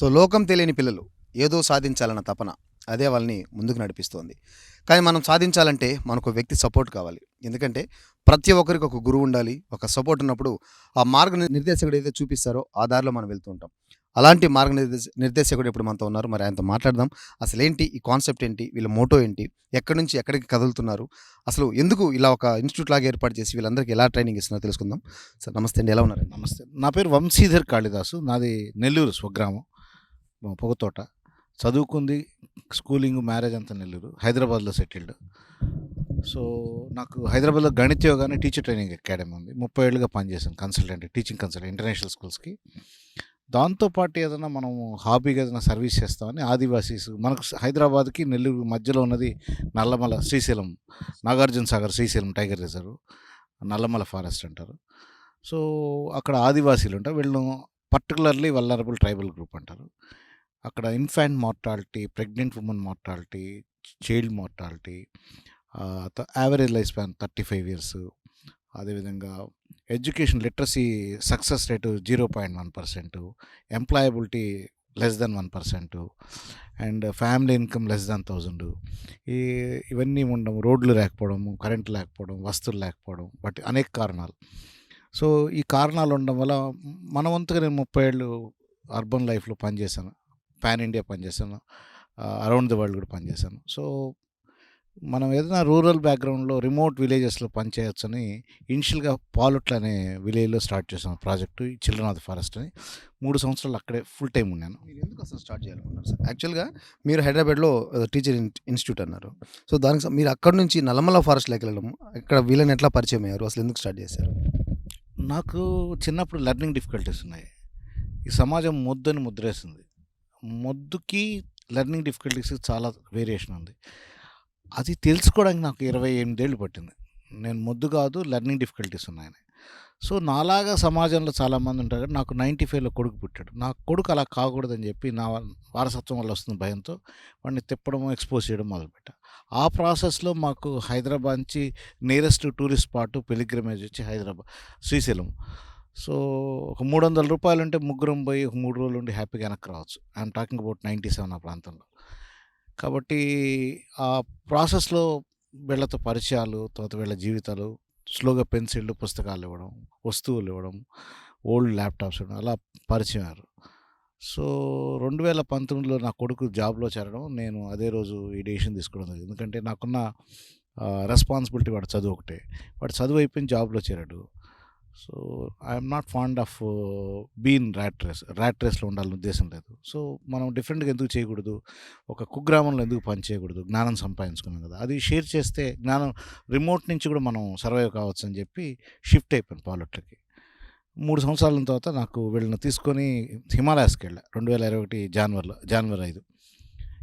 So లోకం తెలియని పిల్లలు ఏదో సాధించాలన్న తపన అదే వాళ్ళని ముందుకు నడిపిస్తోంది. కానీ మనం సాధించాలంటే మనకు వ్యక్తి సపోర్ట్ కావాలి. ఎందుకంటే ప్రతి ఒక్కరికి ఒక గురువు ఉండాలి. ఒక సపోర్ట్ ఉన్నప్పుడు ఆ మార్గ నిర్దేశకుడు ఏదైతే చూపిస్తారో ఆ దారిలో మనం వెళ్తూ ఉంటాం. అలాంటి మార్గ నిర్దేశ నిర్దేశకుడు ఇప్పుడు మనతో ఉన్నారు? మరి ఆయనతో మాట్లాడదాం. అసలు ఏంటి? ఈ కాన్సెప్ట్ ఏంటి? వీళ్ళ మోటో ఏంటి? ఎక్కడి నుంచి ఎక్కడికి కదులుతున్నారు? అసలు ఎందుకు ఇలా ఒక ఇన్స్టిట్యూట్ లాగా ఏర్పాటు చేసి వీళ్ళందరికీ ఎలా ట్రైనింగ్ ఇస్తున్నారో తెలుసుకుందాం. సార్ నమస్తే అండి. ఎలా ఉన్నారు? నమస్తే. నా పేరు వంశీధర్ కాళిదాసు. నాది నెల్లూరు స్వగ్రామం. పొగతోట చదువుకుంది స్కూలింగ్ మ్యారేజ్ అంతా నెల్లూరు. హైదరాబాద్లో సెటిల్డ్. సో నాకు హైదరాబాద్లో గణిత యోగానే టీచర్ ట్రైనింగ్ అకాడమీ ఉంది. ముప్పై ఏళ్ళుగా పనిచేశాను కన్సల్టెంట్ టీచింగ్ కన్సల్టెంట్ ఇంటర్నేషనల్ స్కూల్స్కి. దాంతోపాటు ఏదైనా మనం హాబీగా ఏదైనా సర్వీస్ చేస్తామని ఆదివాసీస్ మనకు హైదరాబాద్కి నెల్లూరు మధ్యలో ఉన్నది Nallamala Srisailam Nagarjuna Sagar Srisailam tiger reserve Nallamala forest అంటారు. సో అక్కడ ఆదివాసీలు ఉంటారు వీళ్ళు పర్టికులర్లీ వల్లరబుల్ ట్రైబల్ గ్రూప్ అంటారు. అక్కడ infant mortality pregnant women mortality child mortality average life span thirty five years. అదేవిధంగా education literacy success rate zero point one percent employability less than one percent and family income less than thousand ఈ ఇవన్నీ ఉండడం రోడ్లు లేకపోవడం current లేకపోవడం వస్తువులు లేకపోవడం వాటి అనేక కారణాలు. సో ఈ కారణాలు ఉండడం వల్ల మన వంతుగా నేను ముప్పై ఏళ్ళు అర్బన్ లైఫ్లో పనిచేశాను. పాన్ ఇండియా పనిచేశాను. అరౌండ్ ది వరల్డ్ కూడా పనిచేశాను. సో మనం ఏదైనా రూరల్ బ్యాక్గ్రౌండ్లో రిమోట్ విలేజెస్లో పనిచేయొచ్చని ఇనిషియల్గా పాలుట్ల అనే విలేజ్లో స్టార్ట్ చేసాం project children of the forest అని. మూడు సంవత్సరాలు అక్కడే ఫుల్ టైం ఉన్నాను. మీరు ఎందుకు అసలు స్టార్ట్ చేయాలనుకున్నారు సార్? యాక్చువల్గా మీరు హైదరాబాద్లో టీచర్ ఇన్స్టిట్యూట్ అన్నారు. సో దానికి మీరు అక్కడ నుంచి నల్లమల ఫారెస్ట్లోకి వెళ్ళడం ఇక్కడ వీళ్ళని ఎట్లా పరిచయం అయ్యారు? అసలు ఎందుకు స్టార్ట్ చేశారు? నాకు చిన్నప్పుడు లెర్నింగ్ డిఫికల్టీస్ ఉన్నాయి. ఈ సమాజం మొద్దని ముద్రేసింది. మొద్దుకి లెర్నింగ్ డిఫికల్టీస్ చాలా వేరియేషన్ ఉంది. అది తెలుసుకోవడానికి నాకు ఇరవై ఎనిమిదేళ్ళు పట్టింది. నేను మొద్దు కాదు లెర్నింగ్ డిఫికల్టీస్ ఉన్నాయని. సో నాలాగా సమాజంలో చాలామంది ఉంటారు కానీ నాకు నైంటీ ఫైవ్లో కొడుకు పుట్టాడు. నా కొడుకు అలా కాకూడదని చెప్పి నా వారసత్వం వల్ల వస్తున్న భయంతో వాడిని తిప్పడం ఎక్స్పోజ్ చేయడం మొదలుపెట్టా. ఆ ప్రాసెస్లో మాకు హైదరాబాద్ నుంచి నియరెస్ట్ టూరిస్ట్ స్పాట్ పెలిగ్రమేజ్ వచ్చి హైదరాబాద్ శ్రీశైలం. సో ఒక మూడు వందల రూపాయలు ఉంటే ముగ్గురం పోయి ఒక మూడు రోజులు ఉండి హ్యాపీగా వెనక్కి రావచ్చు. I'm talking about ninety seven ఆ ప్రాంతంలో. కాబట్టి ఆ ప్రాసెస్లో వీళ్ళతో పరిచయాలు తర్వాత వీళ్ళ జీవితాలు స్లోగా పెన్సిళ్ళు పుస్తకాలు ఇవ్వడం వస్తువులు ఇవ్వడం ఓల్డ్ ల్యాప్టాప్స్ ఇవ్వడం అలా పరిచయం అయ్యారు. సో రెండు వేల పంతొమ్మిదిలో నా కొడుకు జాబ్లో చేరడం నేను అదే రోజు ఈ డెసిషన్ తీసుకోవడం జరిగింది. ఎందుకంటే నాకున్న రెస్పాన్సిబిలిటీ వాడు చదువు ఒకటే. వాడు చదువు అయిపోయిన జాబ్లో చేరాడు. So I'm not fond of being rat race rat రేస్లో ఉండాలని ఉద్దేశం లేదు. సో మనం డిఫరెంట్గా ఎందుకు చేయకూడదు? ఒక కుగ్రామంలో ఎందుకు పని చేయకూడదు? జ్ఞానం సంపాదించుకున్నాం కదా! అది షేర్ చేస్తే జ్ఞానం రిమోట్ నుంచి కూడా మనం సర్వైవ్ కావచ్చు అని చెప్పి షిఫ్ట్ అయిపోయాను పాలట్లకి. మూడు సంవత్సరాల తర్వాత నాకు వీళ్ళని తీసుకొని హిమాలయాస్కి వెళ్ళా రెండు వేల ఇరవై ఒకటి జనవరిలో జనవరి ఐదు.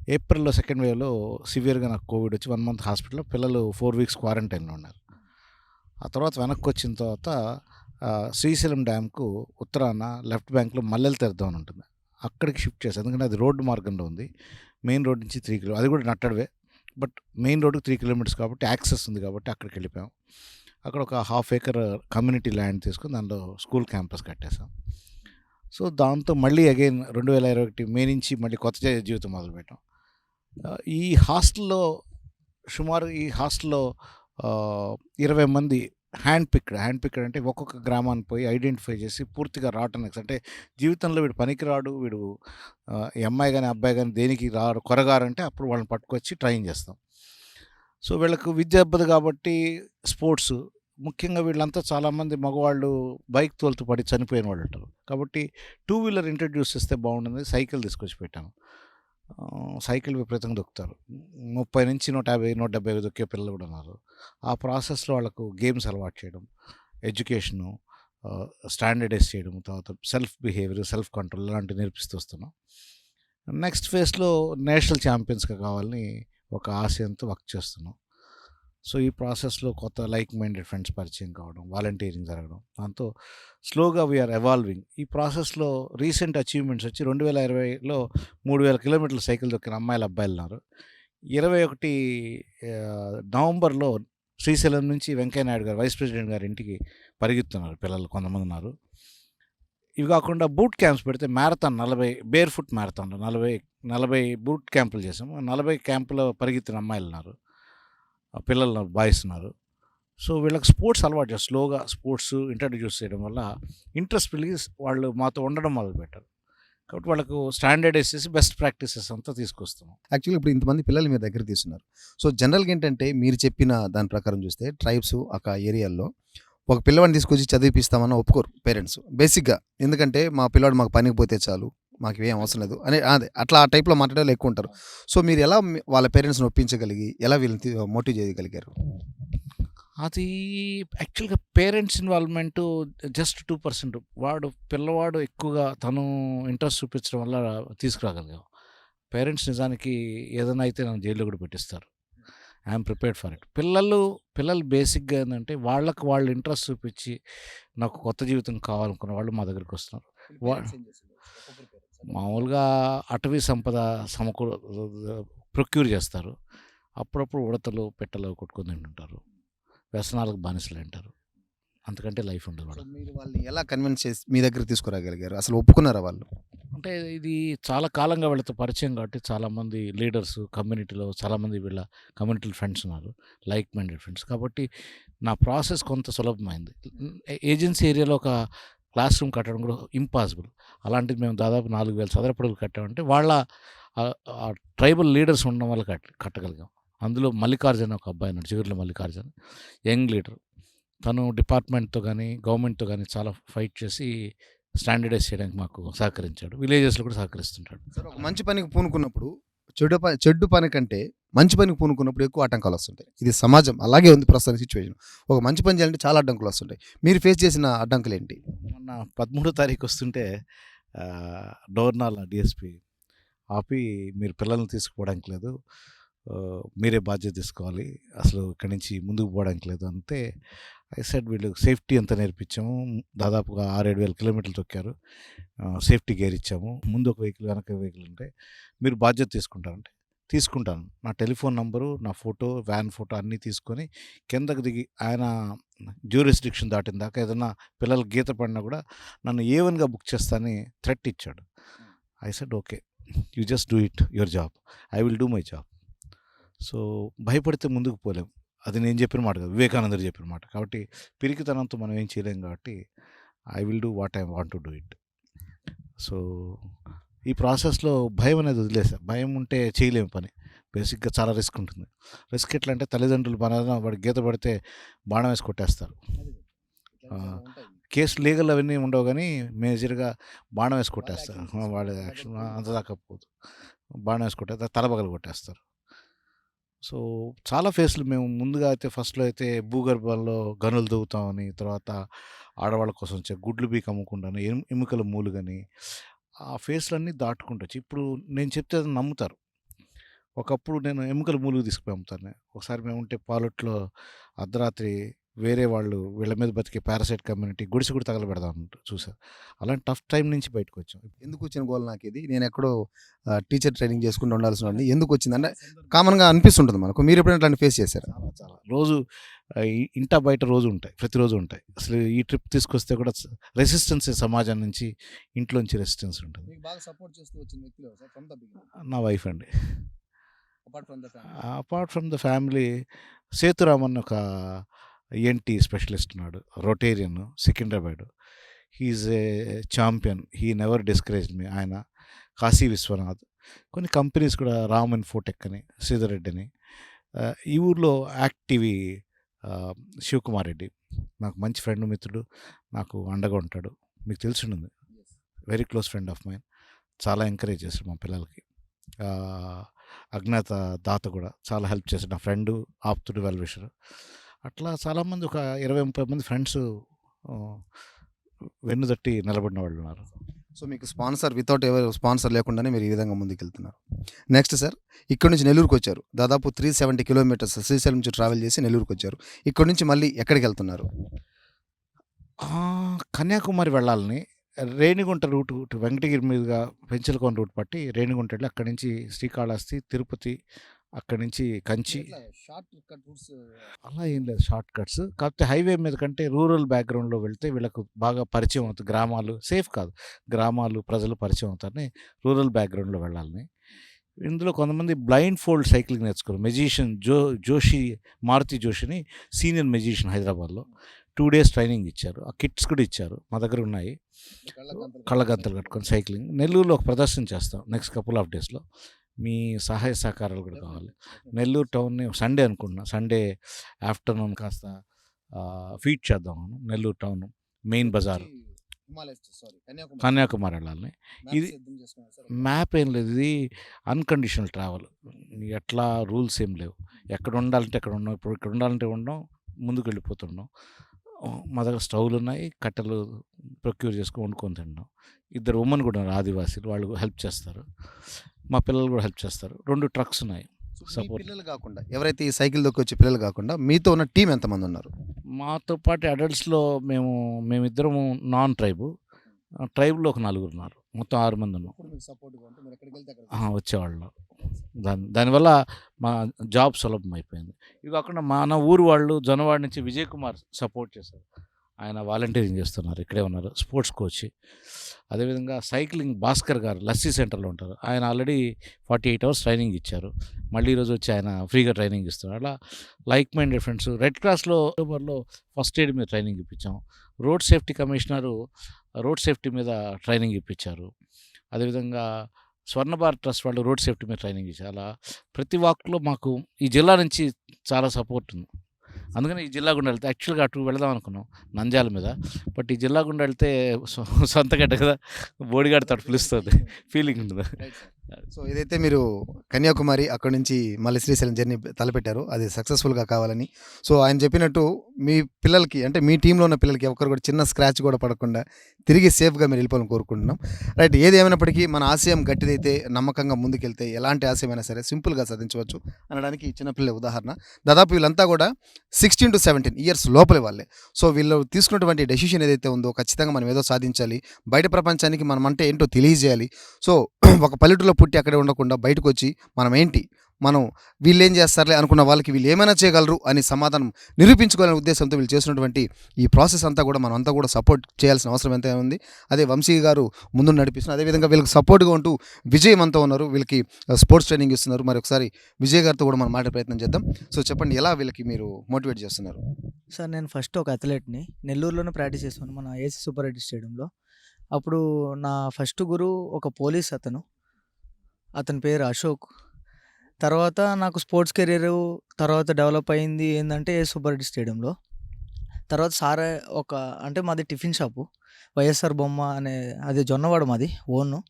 ఏప్రిల్లో సెకండ్ వేవ్లో సివియర్గా నాకు కోవిడ్ వచ్చి వన్ మంత్ హాస్పిటల్లో పిల్లలు ఫోర్ వీక్స్ క్వారంటైన్లో ఉన్నారు. ఆ తర్వాత వెనక్కి వచ్చిన తర్వాత శ్రీశైలం డ్యామ్కు ఉత్తరాన లెఫ్ట్ బ్యాంక్లో మల్లెలు తెరదాం అని ఉంటుంది. అక్కడికి షిఫ్ట్ చేశాను ఎందుకంటే అది రోడ్డు మార్గంలో ఉంది. మెయిన్ రోడ్ నుంచి త్రీ కిలో అది కూడా నట్టడవే. But main road three kilometres కాబట్టి యాక్సెస్ ఉంది కాబట్టి అక్కడికి వెళ్ళిపోయాం. అక్కడ ఒక హాఫ్ ఏకర్ కమ్యూనిటీ ల్యాండ్ తీసుకుని దానిలో స్కూల్ క్యాంపస్ కట్టేసాం సో దాంతో మళ్ళీ అగైన్ రెండు వేల ఇరవై ఒకటి మే నుంచి మళ్ళీ కొత్త జీవితం మొదలుపెట్టాం. ఈ హాస్టల్లో సుమారు ఈ హాస్టల్లో ఇరవై మంది హ్యాండ్ పిక్డ్ హ్యాండ్ పిక్డ్ అంటే ఒక్కొక్క గ్రామానికి పోయి ఐడెంటిఫై చేసి పూర్తిగా రావటం అంటే జీవితంలో వీడు పనికిరాడు వీడు ఈ అమ్మాయి కానీ అబ్బాయి కానీ దేనికి రాడు కొరగారంటే అప్పుడు వాళ్ళని పట్టుకొచ్చి ట్రైన్ చేస్తాం. సో వీళ్ళకు విద్య అబ్బదు కాబట్టి స్పోర్ట్స్ ముఖ్యంగా వీళ్ళంతా చాలామంది మగవాళ్ళు బైక్ తోలుతూ పడి చనిపోయిన వాళ్ళు ఉంటారు కాబట్టి టూ వీలర్ ఇంట్రడ్యూస్ చేస్తే బాగుంటుంది సైకిల్ తీసుకొచ్చి పెట్టాను. సైకిల్ విపరీతంగా దొక్కుతారు. ముప్పై నుంచి నూట యాభై నూట డెబ్బై ఐదు దొక్కే పిల్లలు కూడా ఉన్నారు. ఆ ప్రాసెస్లో వాళ్ళకు గేమ్స్ అలవాటు చేయడం ఎడ్యుకేషను స్టాండర్డైజ్ చేయడం తర్వాత సెల్ఫ్ బిహేవియర్ సెల్ఫ్ కంట్రోల్ ఇలాంటివి నేర్పిస్తూ వస్తున్నాం. నెక్స్ట్ ఫేజ్లో నేషనల్ ఛాంపియన్స్గా కావాలని ఒక ఆశయంతో వర్క్ చేస్తున్నాం. సో ఈ ప్రాసెస్లో కొత్త లైక్ మైండెడ్ ఫ్రెండ్స్ పరిచయం కావడం వాలంటీరింగ్ జరగడం దాంతో స్లోగా వీఆర్ ఎవాల్వింగ్ ఈ ప్రాసెస్లో రీసెంట్ అచీవ్మెంట్స్ వచ్చి రెండు వేల ఇరవైలో మూడు వేల కిలోమీటర్ల సైకిల్ దొక్కిన అమ్మాయిలు అబ్బాయిలు ఉన్నారు ఇరవై ఒకటి నవంబర్లో శ్రీశైలం నుంచి వెంకయ్య నాయుడు గారు వైస్ ప్రెసిడెంట్ గారి ఇంటికి పరిగెత్తున్నారు. పిల్లలు కొంతమంది ఉన్నారు. ఇవి కాకుండా బూట్ క్యాంప్స్ పెడితే మ్యారథాన్ నలభై బేర్ ఫుట్ మ్యారథాన్లో నలభై నలభై బూట్ క్యాంపులు చేసాము నలభై క్యాంపులో పరిగెత్తిన అమ్మాయిలు ఉన్నారు పిల్లలు బాయ్స్ ఉన్నారు సో వీళ్ళకి స్పోర్ట్స్ అలవాటు చేస్తారు. స్లోగా స్పోర్ట్స్ ఇంట్రడ్యూస్ చేయడం వల్ల ఇంట్రెస్ట్ పెరిగి వాళ్ళు మాతో ఉండడం మొదలు పెట్టారు కాబట్టి వాళ్ళకు స్టాండర్డ్ వేసేసి బెస్ట్ ప్రాక్టీసెస్ అంతా తీసుకొస్తాం యాక్చువల్లీ ఇప్పుడు ఇంతమంది పిల్లలు మీ దగ్గర తీసుకున్నారు సో జనరల్గా ఏంటంటే మీరు చెప్పిన దాని ప్రకారం చూస్తే ట్రైబ్స్ ఒక ఏరియాల్లో ఒక పిల్లవాడిని తీసుకొచ్చి చదివిపిస్తామని ఒప్పుకోరు పేరెంట్స్. బేసిక్గా. ఎందుకంటే మా పిల్లవాడు మాకు పనికి పోతే చాలు. మాకు ఏం అవసరం లేదు. అని అదే అట్లా ఆ టైప్లో మాట్లాడే ఎక్కువ ఉంటారు. సో మీరు ఎలా వాళ్ళ పేరెంట్స్ని ఒప్పించగలిగి ఎలా వీళ్ళని మోటివ్ చేయగలిగారు? అది యాక్చువల్గా parents involvement just two percent. వాడు పిల్లవాడు ఎక్కువగా తను ఇంట్రెస్ట్ చూపించడం వల్ల తీసుకురాగలిగాం. పేరెంట్స్ నిజానికి ఏదైనా అయితే నన్ను జైల్లో కూడా పెట్టిస్తారు. I'm prepared for it. పిల్లలు పిల్లలు బేసిక్గా ఏంటంటే వాళ్ళకు వాళ్ళు ఇంట్రెస్ట్ చూపించి నాకు కొత్త జీవితం కావాలనుకున్న వాళ్ళు మా దగ్గరికి వస్తున్నారు. వా- మామూలుగా అటవీ సంపద సమకూ ప్రొక్యూర్ చేస్తారు. అప్పుడప్పుడు ఉడతలు పెట్టలు కొట్టుకొని తింటుంటారు. వ్యసనాలకు బానిసలు అంటారు. అంతకంటే లైఫ్ ఉండదు సో వాళ్ళకి. మీరు వాళ్ళని ఎలా కన్విన్స్ చేసి మీ దగ్గర తీసుకురాగలిగారు? అసలు ఒప్పుకున్నారా వాళ్ళు? అంటే ఇది చాలా కాలంగా వీళ్ళతో పరిచయం కాబట్టి చాలామంది లీడర్స్ కమ్యూనిటీలో చాలామంది వీళ్ళ కమ్యూనిటీ ఫ్రెండ్స్ ఉన్నారు. Like minded friends. కాబట్టి నా ప్రాసెస్ కొంత సులభమైంది. ఏజెన్సీ ఏరియాలో ఒక క్లాస్ రూమ్ కట్టడం కూడా ఇంపాసిబుల్. అలాంటిది మేము దాదాపు నాలుగు వేల చదరపడుగులు కట్టామంటే వాళ్ళ ట్రైబల్ లీడర్స్ ఉండడం వల్ల కట్ కట్టగలిగాం. అందులో మల్లికార్జున ఒక అబ్బాయి ఉన్నాడు చివరిలో మల్లికార్జున. Young leader. తను డిపార్ట్మెంట్తో కానీ గవర్నమెంట్తో కానీ చాలా ఫైట్ చేసి స్టాండర్డైజ్ చేయడానికి మాకు సహకరించాడు. విలేజెస్లో కూడా సహకరిస్తుంటాడు. ఒక మంచి పనికి పూనుకున్నప్పుడు చెడు పని చెడ్డు పని కంటే మంచి పనికి పూనుకున్నప్పుడు ఎక్కువ ఆటంకాలు వస్తుంటాయి. ఇది సమాజం అలాగే ఉంది ప్రస్తుత సిచ్యువేషన్. ఒక మంచి పని చేయాలంటే చాలా అడ్డంకులు వస్తుంటాయి. మీరు ఫేస్ చేసిన అడ్డంకులు ఏంటి మొన్న పదమూడో తారీఖు వస్తుంటే డోర్నాల డోర్నాల్ డిఎస్పి ఆపి మీరు పిల్లల్ని తీసుకుపోవడానికి లేదు. మీరే బాధ్యత తీసుకోవాలి. అసలు ఇక్కడి నుంచి ముందుకు పోవడానికి లేదు అంతే ఐ సైడ్ వీళ్ళు సేఫ్టీ అంతా నేర్పించాము. దాదాపుగా ఆరేడు వేల కిలోమీటర్లు తొక్కారు. సేఫ్టీ గేర్ ఇచ్చాము. ముందు ఒక వెహికల్ వెనక వెహికల్ ఉంటే మీరు బాధ్యత తీసుకుంటారంటే తీసుకుంటాను. నా టెలిఫోన్ నంబరు నా ఫోటో వ్యాన్ ఫోటో అన్నీ తీసుకొని కిందకి దిగి ఆయన జ్యూరిస్డిక్షన్ దాటిన దాకా ఏదైనా పిల్లలు గీత పడినా కూడా నన్ను ఏవన్గా బుక్ చేస్తానని థ్రెట్ ఇచ్చాడు. I said okay. You just do it your job. I will do my job. So భయపడితే ముందుకు పోలేం. అది నేను చెప్పిన మాట కాదు. వివేకానందరు చెప్పిన మాట. కాబట్టి పిరికితనంతో మనం ఏం చేయలేం కాబట్టి I will do what I want to do it. So ఈ ప్రాసెస్లో భయం అనేది వదిలేసా. భయం ఉంటే చేయలేము పని. బేసిక్గా చాలా రిస్క్ ఉంటుంది. రిస్క్ ఎట్లా అంటే తల్లిదండ్రులు మన వాడి గీత పడితే బాణం వేసి కొట్టేస్తారు. కేసు లీగల్ అవన్నీ ఉండవు కానీ మేజర్గా బాణం వేసి కొట్టేస్తారు. తీసుకుంటారు. యాక్షన్ అంత దాకా పోదు. బాణం వేసి కొట్టేస్తారు తలబగలు కొట్టేస్తారు. సో చాలా ఫేస్లు మేము ముందుగా అయితే ఫస్ట్లో అయితే భూగర్భంలో గనులు దవ్వుతామని తర్వాత ఆడవాళ్ళ కోసం వచ్చే గుడ్లు బీక్ అమ్ముకుంటాను ఎము ఎముకల మూలు కానీ ఆ ఫేస్లన్నీ దాటుకుంటొచ్చు ఇప్పుడు నేను చెప్తే అది నమ్ముతారు. ఒకప్పుడు నేను ఎముకల మూలుగు తీసుకుపోయి అమ్ముతాను. ఒకసారి మేము ఉంటే పాలొట్లో అర్ధరాత్రి వేరే వాళ్ళు వీళ్ళ మీద బతికే పారాసైట్ కమ్యూనిటీ గుడిసి కూడా తగలబెడదాం చూసారు అలాంటి టఫ్ టైం నుంచి బయటకు వచ్చాం ఎందుకు వచ్చిన గోల్ నాకు ఇది నేను ఎక్కడో టీచర్ ట్రైనింగ్ చేసుకుంటూ ఉండాల్సిన ఎందుకు వచ్చింది అంటే కామన్గా అనిపిస్తుంటుంది మనకు. మీరు ఎప్పుడైనా అట్లాంటి ఫేస్ చేశారా? చాలా చాలా. రోజు ఇంటా బయట రోజు ఉంటాయి ప్రతిరోజు ఉంటాయి. అసలు ఈ ట్రిప్ తీసుకొస్తే కూడా రెసిస్టెన్స్ సమాజం నుంచి ఇంట్లోంచి రెసిస్టెన్స్ ఉంటుంది. బాగా సపోర్ట్ చేస్తూ వచ్చిన నా వైఫ్ అండి. Apart from the family Sethuram అన్న ఒక ఈఎన్టీ స్పెషలిస్ట్ ఉన్నాడు Rotarian Secunderabad. He's a champion he never discourage me ఆయన కాశీ విశ్వనాథ్. కొన్ని కంపెనీస్ కూడా రామ్ అండ్ ఫోటెక్ అని శ్రీధర్ రెడ్డి అని. ఈ ఊర్లో యాక్టివి శివకుమార్ రెడ్డి. నాకు మంచి ఫ్రెండ్ మిత్రుడు నాకు అండగా ఉంటాడు. మీకు తెలిసి ఉంటుంది very close friend of mine చాలా ఎంకరేజ్ చేశాడు మా పిల్లలకి. అజ్ఞాత దాత కూడా. చాలా హెల్ప్ చేశాడు నా ఫ్రెండ్ ఆప్తుడు వెల్విషర్ అట్లా చాలామంది ఒక ఇరవై ముప్పై మంది ఫ్రెండ్స్ వెన్ను తట్టి నిలబడిన వాళ్ళు ఉన్నారు. సో మీకు స్పాన్సర్ వితౌట్ ఎవరు స్పాన్సర్ లేకుండానే మీరు ఈ విధంగా ముందుకెళ్తున్నారు. నెక్స్ట్ సార్ ఇక్కడ నుంచి నెల్లూరుకు వచ్చారు. దాదాపు త్రీ సెవెంటీ కిలోమీటర్స్ శ్రీశైలం నుంచి ట్రావెల్ చేసి నెల్లూరుకు వచ్చారు. ఇక్కడ నుంచి మళ్ళీ ఎక్కడికి వెళ్తున్నారు? కన్యాకుమారి వెళ్ళాలని. రేణిగుంట రూట్ వెంకటగిరి మీదుగా పెంచలకోన రూట్ పట్టి రేణిగుంట వెళ్ళి అక్కడి నుంచి శ్రీకాళహస్తి తిరుపతి అక్కడి నుంచి కంచి అలా ఏం లేదు. Short cuts. కాకపోతే హైవే మీద కంటే రూరల్ బ్యాక్గ్రౌండ్లో వెళ్తే వీళ్ళకు బాగా పరిచయం అవుతుంది. గ్రామాలు సేఫ్ కాదు. గ్రామాలు ప్రజలు పరిచయం అవుతారని రూరల్ బ్యాక్గ్రౌండ్లో వెళ్ళాలని. ఇందులో కొంతమంది బ్లైండ్ ఫోల్డ్ సైక్లింగ్ నేర్చుకోరు మెజిషియన్ జో జోషి మారుతి జోషిని సీనియర్ మెజిషియన్ హైదరాబాద్లో టూ డేస్ ట్రైనింగ్ ఇచ్చారు. ఆ కిట్స్ కూడా ఇచ్చారు. మా దగ్గర ఉన్నాయి. కళ్ళగంతలు కట్టుకొని సైక్లింగ్. నెల్లూరులో ఒక ప్రదర్శన చేస్తాం నెక్స్ట్ కపుల్ ఆఫ్ డేస్లో. మీ సహాయ సహకారాలు కూడా కావాలి. నెల్లూరు టౌన్ని సండే అనుకుంటున్నా. సండే ఆఫ్టర్నూన్ కాస్త ఫీట్ చేద్దాం నెల్లూరు టౌన్ మెయిన్ బజార్. కన్యాకుమారి. వెళ్ళాలని ఇది- మ్యాప్ ఏం లేదు. ఇది అన్కండిషనల్ ట్రావెల్. ఎట్లా రూల్స్ ఏం లేవు. ఎక్కడ ఉండాలంటే ఎక్కడ ఉన్నాం. ఇప్పుడు ఇక్కడ ఉండాలంటే ఉండం ముందుకు వెళ్ళిపోతున్నాం మా దగ్గర స్టవ్లు ఉన్నాయి. కట్టెలు ప్రొక్యూర్ చేసుకొని వండుకొని తింటాం ఇద్దరు ఉమెన్ కూడా ఉన్నారు ఆదివాసీలు. వాళ్ళు హెల్ప్ చేస్తారు. మా పిల్లలు కూడా హెల్ప్ చేస్తారు. రెండు ట్రక్స్ ఉన్నాయి Support. పిల్లలు కాకుండా ఎవరైతే ఈ సైకిల్ దొక్కి వచ్చే పిల్లలు కాకుండా మీతో ఉన్న టీం ఎంతమంది ఉన్నారు? మాతో పాటు అడల్ట్స్లో మేము మేమిద్దరము నాన్ ట్రైబు. ట్రైబ్లో ఒక నలుగురు ఉన్నారు. మొత్తం ఆరు మంది ఉన్నాం. వచ్చేవాళ్ళు. దాని దానివల్ల మా జాబ్ సులభం అయిపోయింది ఇది కాకుండా మన ఊరు వాళ్ళు జొన్నవాడ నుంచి విజయ్ కుమార్ సపోర్ట్ చేశారు. ఆయన వాలంటీరింగ్ చేస్తున్నారు. ఇక్కడే ఉన్నారు. Sports coach. అదేవిధంగా సైక్లింగ్ భాస్కర్ గారు లస్సీ సెంటర్లో ఉంటారు. ఆయన already forty eight hours training ఇచ్చారు. మళ్ళీ ఈరోజు వచ్చి ఆయన ఫ్రీగా ట్రైనింగ్ ఇస్తున్నారు. అలా లైక్ మైండెడ్ ఫ్రెండ్స్ రెడ్ క్రాస్లో అక్టోబర్లో ఫస్ట్ ఎయిడ్ మీద training ఇప్పించాం. Road safety commissioner road safety మీద ట్రైనింగ్ ఇప్పించారు. అదేవిధంగా స్వర్ణ భారత్ ట్రస్ట్ వాళ్ళు రోడ్ సేఫ్టీ మీద ట్రైనింగ్ ఇచ్చారు. అలా ప్రతి వాక్లో మాకు ఈ జిల్లా నుంచి చాలా సపోర్ట్ ఉంది. అందుకని ఈ జిల్లా గుండా వెళ్తే యాక్చువల్గా అటు వెళదాం అనుకున్నాం నంద్యాల మీద. బట్ ఈ జిల్లా గుండా వెళ్తే సొ- సొంత గడ్డ కదా బోడిగాడు తోట పిలుస్తుంది ఫీలింగ్ ఉంటుంది? సో ఏదైతే మీరు కన్యాకుమారి అక్కడ నుంచి మళ్ళీ శ్రీశైలం జర్నీ తలపెట్టారు అది సక్సెస్ఫుల్గా కావాలని. సో ఆయన చెప్పినట్టు మీ పిల్లలకి అంటే మీ టీంలో ఉన్న పిల్లలకి ఒకరు కూడా చిన్న స్క్రాచ్ కూడా పడకుండా తిరిగి సేఫ్గా మీరు వెళ్ళిపోవాలని కోరుకుంటున్నాం. రైట్ ఏది ఏమైనప్పటికీ మన ఆశయం గట్టిదైతే నమ్మకంగా ముందుకెళ్తే ఎలాంటి ఆశయమైనా సరే సింపుల్గా సాధించవచ్చు అనడానికి చిన్నపిల్లల ఉదాహరణ. దాదాపు వీళ్ళంతా కూడా సిక్స్టీన్ టు సెవెంటీన్ ఇయర్స్ లోపలి వాళ్ళే. సో వీళ్ళు తీసుకున్నటువంటి డెసిషన్ ఏదైతే ఉందో ఖచ్చితంగా మనం ఏదో సాధించాలి. బయట ప్రపంచానికి మనం అంటే ఏంటో తెలియజేయాలి. సో ఒక పల్లెటూరులో పుట్టి అక్కడే ఉండకుండా బయటకు వచ్చి మనం ఏంటి మనం వీళ్ళేం చేస్తారులే అనుకున్న వాళ్ళకి వీళ్ళు ఏమైనా చేయగలరు అని సమాధానం నిరూపించుకోవాలనే ఉద్దేశంతో వీళ్ళు చేసినటువంటి ఈ ప్రాసెస్ అంతా కూడా మనం అంతా కూడా సపోర్ట్ చేయాల్సిన అవసరం ఎంత ఉంది. అదే వంశీ గారు ముందు నడిపిస్తున్నారు అదేవిధంగా వీళ్ళకి సపోర్ట్గా ఉంటూ విజయ్ అంతా ఉన్నారు. వీళ్ళకి స్పోర్ట్స్ ట్రైనింగ్ ఇస్తున్నారు. మరి ఒకసారి విజయ్ గారితో కూడా మనం మాట్లాడే ప్రయత్నం చేద్దాం. సో చెప్పండి ఎలా వీళ్ళకి మీరు మోటివేట్ చేస్తున్నారు? సార్ నేను ఫస్ట్ ఒక అథ్లెట్ని నెల్లూరులోనే ప్రాక్టీస్ చేస్తాను మన ఏసీ సూపర్ రెడ్డి స్టేడియంలో. అప్పుడు నా ఫస్ట్ గురువు ఒక పోలీస్ అతను. అతని పేరు అశోక్. తర్వాత నాకు స్పోర్ట్స్ కెరీర్ తర్వాత డెవలప్ అయింది ఏంటంటే ఏ సూపర్ రెడ్డి స్టేడియంలో. తర్వాత సారే ఒక అంటే మాది టిఫిన్ షాపు. వైఎస్ఆర్ బొమ్మ అనే అది జొన్నవాడ మాది ఓన్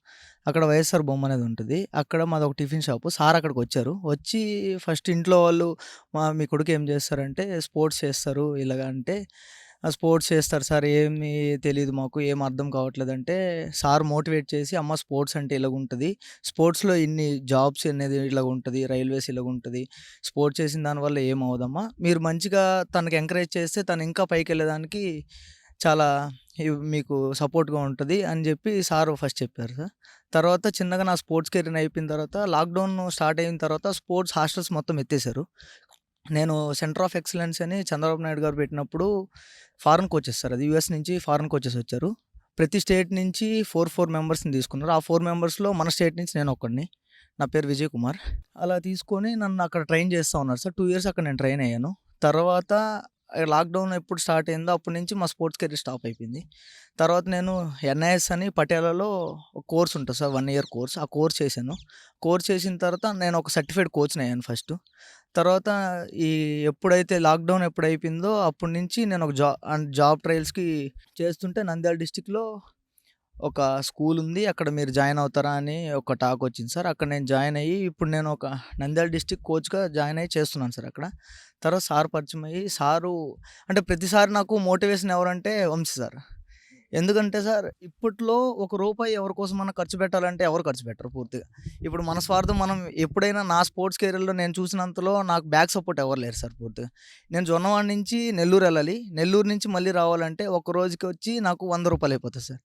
అక్కడ వైఎస్ఆర్ బొమ్మ అనేది ఉంటుంది. అక్కడ మాది ఒక టిఫిన్ షాపు. సార్ అక్కడికి వచ్చారు. వచ్చి ఫస్ట్ ఇంట్లో వాళ్ళు మా మీ కొడుకు ఏం చేస్తారంటే స్పోర్ట్స్ చేస్తారు ఇలాగ అంటే స్పోర్ట్స్ చేస్తారు. సార్ ఏమి తెలియదు మాకు ఏం అర్థం కావట్లేదు అంటే సార్ మోటివేట్ చేసి అమ్మ స్పోర్ట్స్ అంటే ఇలాగుంటుంది. స్పోర్ట్స్లో ఇన్ని జాబ్స్ అనేది ఇలాగ ఉంటుంది రైల్వేస్ ఇలాగ ఉంటుంది స్పోర్ట్స్ చేసిన దానివల్ల ఏం మీరు మంచిగా తనకి ఎంకరేజ్ చేస్తే తను ఇంకా పైకి వెళ్ళేదానికి చాలా మీకు సపోర్ట్గా ఉంటుంది అని చెప్పి సార్ ఫస్ట్ చెప్పారు సార్. తర్వాత చిన్నగా నా స్పోర్ట్స్ కెరీర్ అయిపోయిన తర్వాత లాక్డౌన్ స్టార్ట్ అయిన తర్వాత స్పోర్ట్స్ హాస్టల్స్ మొత్తం ఎత్తేసారు. నేను సెంటర్ ఆఫ్ ఎక్సలెన్స్ అని చంద్రబాబు నాయుడు గారు పెట్టినప్పుడు ఫారెన్ కోచెస్ సార్. అది యూఎస్ నుంచి ఫారెన్ కోచెస్ వచ్చారు. ప్రతి స్టేట్ నుంచి ఫోర్ ఫోర్ మెంబర్స్ని తీసుకున్నారు. ఆ ఫోర్ మెంబర్స్లో మన స్టేట్ నుంచి నేను ఒక్కడిని. నా పేరు విజయ్ కుమార్. అలా తీసుకొని నన్ను అక్కడ ట్రైన్ చేస్తూ ఉన్నారు సార్. టూ ఇయర్స్ అక్కడ నేను ట్రైన్ అయ్యాను. తర్వాత లాక్డౌన్ ఎప్పుడు స్టార్ట్ అయిందో అప్పటి నుంచి మా స్పోర్ట్స్ కెరీర్ స్టాప్ అయిపోయింది. తర్వాత నేను ఎన్ఐఎస్ అని పటియాలలో ఒక కోర్స్ ఉంటుంది సార్. One year course. ఆ కోర్స్ చేశాను. కోర్స్ చేసిన తర్వాత నేను ఒక సర్టిఫైడ్ కోచ్ని అయ్యాను ఫస్ట్. తర్వాత ఈ ఎప్పుడైతే లాక్డౌన్ ఎప్పుడు అయిపోయిందో అప్పటి నుంచి నేను ఒక జాబ్ అండ్ జాబ్ ట్రయల్స్కి చేస్తుంటే నంద్యాల డిస్టిక్లో ఒక స్కూల్ ఉంది. అక్కడ మీరు జాయిన్ అవుతారా అని ఒక టాక్ వచ్చింది సార్. అక్కడ నేను జాయిన్ అయ్యి ఇప్పుడు నేను ఒక నంద్యాల డిస్టిక్ కోచ్గా జాయిన్ అయ్యి చేస్తున్నాను సార్ అక్కడ. తర్వాత సార్ పరిచయం అయ్యి సారు అంటే ప్రతిసారి నాకు మోటివేషన్ ఎవరంటే వంశీ సార్. ఎందుకంటే సార్ ఇప్పట్లో ఒక రూపాయి ఎవరి కోసం మనం ఖర్చు పెట్టాలంటే ఎవరు ఖర్చు పెట్టరు పూర్తిగా. ఇప్పుడు మన స్వార్థం మనం ఎప్పుడైనా నా స్పోర్ట్స్ కెరీర్లో నేను చూసినంతలో నాకు బ్యాక్ సపోర్ట్ ఎవరు లేరు సార్ పూర్తిగా. నేను జొన్నవాడి నుంచి నెల్లూరు వెళ్ళాలి. నెల్లూరు నుంచి మళ్ళీ రావాలంటే ఒక రోజుకి వచ్చి నాకు వంద రూపాయలు అయిపోతుంది సార్.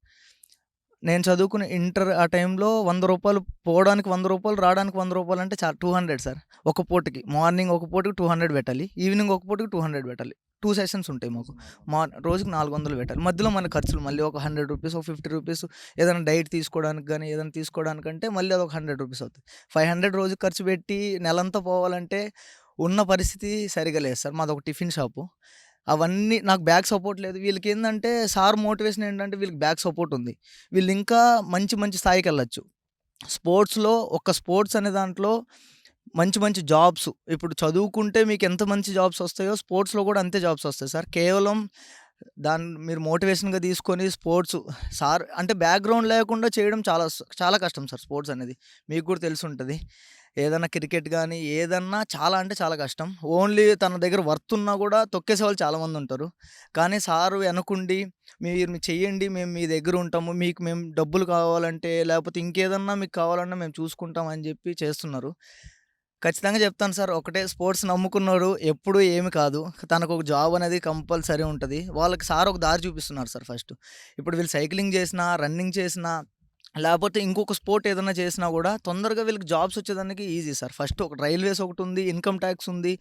నేను చదువుకునే ఇంటర్ ఆ టైంలో వంద రూపాయలు పోవడానికి వంద రూపాయలు రావడానికి వంద రూపాయలు అంటే చాలా టూ హండ్రెడ్ సార్. ఒక పూటకి మార్నింగ్ ఒక పూటకి టూ హండ్రెడ్ పెట్టాలి. ఈవినింగ్ ఒక పూటకి టూ హండ్రెడ్ పెట్టాలి. టూ సెషన్స్ ఉంటాయి మాకు. మా రోజుకి నాలుగు వందలు పెట్టాలి. మధ్యలో మన ఖర్చులు మళ్ళీ ఒక హండ్రెడ్ రూపీస్ ఒక ఫిఫ్టీ రూపీస్ ఏదైనా డైట్ తీసుకోవడానికి కానీ ఏదైనా తీసుకోవడానికంటే మళ్ళీ అదొక హండ్రెడ్ రూపీస్ అవుతుంది. ఫైవ్ హండ్రెడ్ రోజు ఖర్చు పెట్టి నెలంతా పోవాలంటే ఉన్న పరిస్థితి సరిగా లేదు సార్. మాది ఒక టిఫిన్ షాపు. అవన్నీ నాకు బ్యాక్ సపోర్ట్ లేదు. వీళ్ళకి ఏంటంటే సార్ మోటివేషన్ ఏంటంటే వీళ్ళకి బ్యాక్ సపోర్ట్ ఉంది. వీళ్ళు ఇంకా మంచి మంచి స్థాయికి వెళ్ళచ్చు. స్పోర్ట్స్లో ఒక స్పోర్ట్స్ అనే దాంట్లో మంచి మంచి జాబ్స్. ఇప్పుడు చదువుకుంటే మీకు ఎంత మంచి జాబ్స్ వస్తాయో స్పోర్ట్స్లో కూడా అంతే జాబ్స్ వస్తాయి సార్. కేవలం దాన్ని మీరు మోటివేషన్గా తీసుకొని స్పోర్ట్స్ సార్ అంటే బ్యాక్గ్రౌండ్ లేకుండా చేయడం చాలా చాలా కష్టం సార్ స్పోర్ట్స్ అనేది. మీకు కూడా తెలిసి ఉంటుంది. ఏదన్నా క్రికెట్ కానీ ఏదన్నా చాలా అంటే చాలా కష్టం. ఓన్లీ తన దగ్గర వర్త్ ఉన్నా కూడా తొక్కేసే వాళ్ళు చాలామంది ఉంటారు. కానీ సారు వెనకుండి మీరు మీరు చెయ్యండి మేము మీ దగ్గర ఉంటాము మీకు మేము డబ్బులు కావాలంటే లేకపోతే ఇంకేదన్నా మీకు కావాలన్నా మేము చూసుకుంటాం అని చెప్పి చేస్తున్నారు. ఖచ్చితంగా చెప్తాను సార్. ఒకటే స్పోర్ట్స్ నమ్ముకున్నాడు ఎప్పుడు ఏమి కాదు. తనకు ఒక జాబ్ అనేది కంపల్సరీ ఉంటుంది. వాళ్ళకి సార్ ఒక దారి చూపిస్తున్నారు సార్ ఫస్ట్. ఇప్పుడు వీళ్ళు సైక్లింగ్ చేసినా రన్నింగ్ చేసినా లేకపోతే ఇంకొక స్పోర్ట్ ఏదైనా చేసినా కూడా తొందరగా వీళ్ళకి జాబ్స్ వచ్చేదానికి ఈజీ సార్. ఫస్ట్ ఒక రైల్వేస్ ఒకటి ఉంది ఇన్కమ్ ట్యాక్స్ ఉంది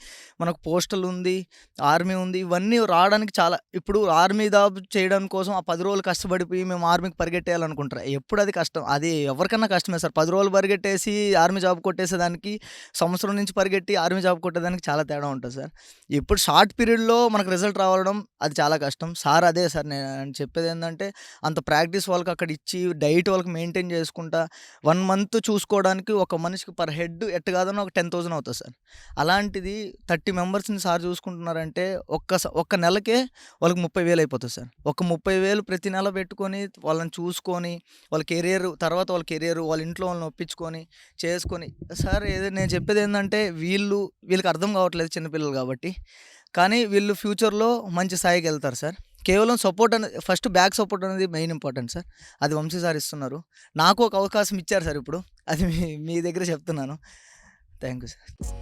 మనకు పోస్టల్ ఉంది ఆర్మీ ఉంది. ఇవన్నీ రావడానికి చాలా ఇప్పుడు ఆర్మీ జాబ్ చేయడం కోసం ఆ పది రోజులు కష్టపడిపోయి మేము ఆర్మీకి పరిగెట్టేయాలనుకుంటారు? ఎప్పుడు అది కష్టం? అది ఎవరికన్నా కష్టమే సార్. పది రోజులు పరిగెట్టేసి ఆర్మీ జాబ్ కొట్టేసేదానికి సంవత్సరం నుంచి పరిగెట్టి ఆర్మీ జాబ్ కొట్టేదానికి చాలా తేడా ఉంటుంది సార్. ఇప్పుడు షార్ట్ పీరియడ్లో మనకు రిజల్ట్ రావడం అది చాలా కష్టం. సార్ అదే సార్ నేను చెప్పేది ఏంటంటే అంత ప్రాక్టీస్ వాళ్ళకి అక్కడ ఇచ్చి డైట్ వాళ్ళకి మెయింటైన్ చేసుకుంటా వన్ మంత్ చూసుకోవడానికి ఒక మనిషికి పర్ హెడ్ ఎట్ కాదని ఒక టెన్ థౌసండ్ అవుతుంది సార్. అలాంటిది థర్టీ మెంబర్స్ని సార్ చూసుకుంటున్నారంటే ఒక్క స- ఒక్క నెలకే వాళ్ళకి ముప్పై వేలు అయిపోతుంది సార్. ఒక ముప్పై వేలు ప్రతి నెల పెట్టుకొని వాళ్ళని చూసుకొని వాళ్ళ కెరియర్ తర్వాత వాళ్ళ కెరియర్ వాళ్ళ ఇంట్లో వాళ్ళని ఒప్పించుకొని చేసుకొని సార్ ఏదో నేను చెప్పేది ఏంటంటే వీళ్ళు వీళ్ళకి అర్థం కావట్లేదు చిన్నపిల్లలు కాబట్టి. కానీ వీళ్ళు ఫ్యూచర్లో మంచి స్థాయికి వెళ్తారు సార్. కేవలం సపోర్ట్ అనేది ఫస్ట్ బ్యాక్ సపోర్ట్ అనేది మెయిన్ ఇంపార్టెంట్ సార్. అది వంశీ సార్ ఇస్తున్నారు. నాకు ఒక అవకాశం ఇచ్చారు సార్ ఇప్పుడు. అది మీ మీ దగ్గర చెప్తున్నాను. Thank you sir.